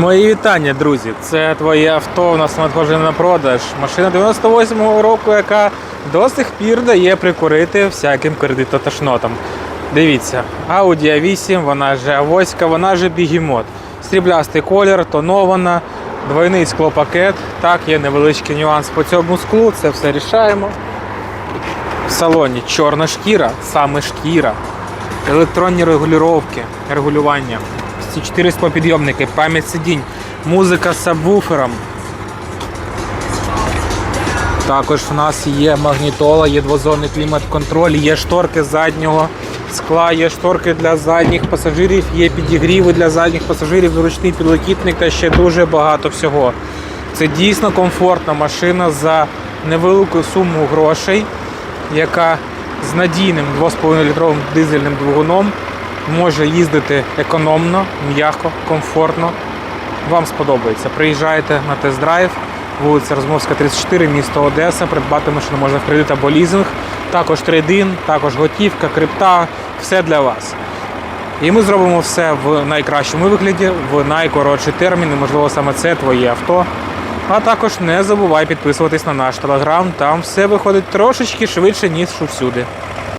Мої вітання, друзі. Це твоє авто у нас надходження на продаж. Машина 98-го року, яка до сих пір дає прикурити всяким кредитотошнотам. Дивіться, Audi A8, вона же А8, вона же бігемот. Сріблястий колір, тонована, двойний склопакет. Так, є невеличкий нюанс по цьому склу, це все рішаємо. В салоні чорна шкіра, саме шкіра, електронні регулювання, регулювання, ці 4 склопідйомники, пам'ять сидінь, музика з сабвуфером. Також в нас є магнітола, є двозонний клімат-контроль, є шторки заднього скла, є шторки для задніх пасажирів, є підігріви для задніх пасажирів, зручний підлокітник та ще дуже багато всього. Це дійсно комфортна машина за невелику суму грошей, яка з надійним 2,5-літровим дизельним двигуном може їздити економно, м'яко, комфортно. Вам сподобається. Приїжджайте на тест-драйв, вулиця Розмовська, 34, місто Одеса. Придбати машину можна в кредит або лізинг. Також трейдин, також готівка, крипта, все для вас. І ми зробимо все в найкращому вигляді, в найкоротші терміни. Можливо, саме це твоє авто. А також не забувай підписуватись на наш телеграм. Там все виходить трошечки швидше, ніж усюди.